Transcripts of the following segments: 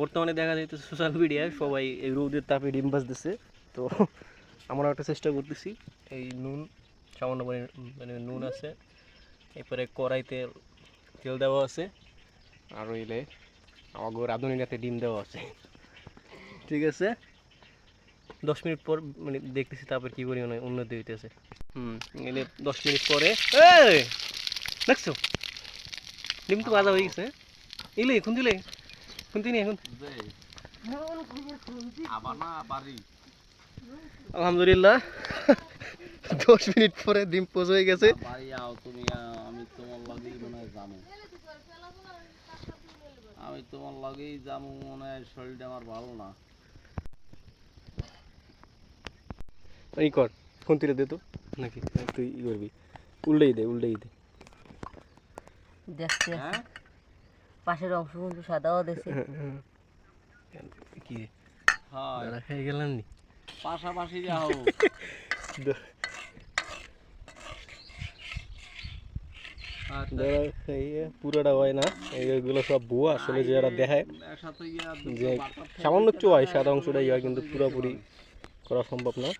বর্তমানে দেখা যাইতে সোশ্যাল মিডিয়ায় সবাই এই রোদের তাপে ডিম ভাজতেছে। তো আমরা একটা চেষ্টা করতেছি। এই নুন, সামান্য মানে নুন আছে। এরপরে কড়াইতে তেল দেওয়া আছে। আর হইলে আমাকে রাঁধুনিটাতে ডিম দেওয়া আছে। ঠিক আছে? দশ মিনিট পর মানে দেখতেছি তারপর কী পরিমাণে উন্নতি হইতেছে। হুম, এলে দশ মিনিট পরে দেখছ? ডিম তো ভাজা হয়ে গেছে। ইলে এখন দিলে। এখন আলহামদুলিল্লাহ। দশ মিনিট পরে ডিম পোজ হয়ে গেছে। আমি তোমার লগেই মনে হয় যাব আমি তোমার লগেই যাব মনে হয় শরীরটা আমার ভালো না। ই কর ফোন তুলে দে তো। নাকি তুই ই করবি। উল্টেই দে উল্টেই দে। দেখতে হ্যাঁ? পাশের অংশ কিন্তু সাদাও দেখছে কি? হয়। খেয়ে গেলাম নি। পাশাপাশি যাও আচ্ছা, পুরোটা হয় না এইগুলো সব ভুয়া আসলে যে এরা দেখায় যে সামান্য একটু হয় সাদা অংশটাই হয় কিন্তু পুরোপুরি করা সম্ভব না।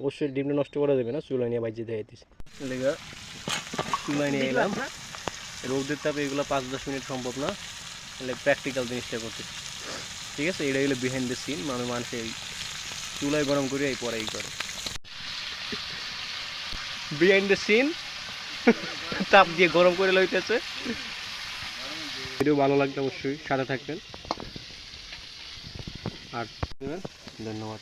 অবশ্যই ডিমটা নষ্ট করা যাবে না চুলা নিয়ে বাইজে দেয় দিস লেগা নিয়ে এলাম। রোদের তাপে এগুলো পাঁচ দশ মিনিট সম্ভব না। তাহলে প্র্যাকটিক্যাল জিনিসটা করতে। ঠিক আছে? এটা হলো বিহাইন্ড দ্য সিন মানে মানুষ এই চুলায় গরম করে এই পরে এই করে। বিহাইন্ড দ্য সিন তাপ দিয়ে গরম করে লইতেছে। ভিডিও ভালো লাগলে অবশ্যই সাথে থাকবেন। আর ধন্যবাদ।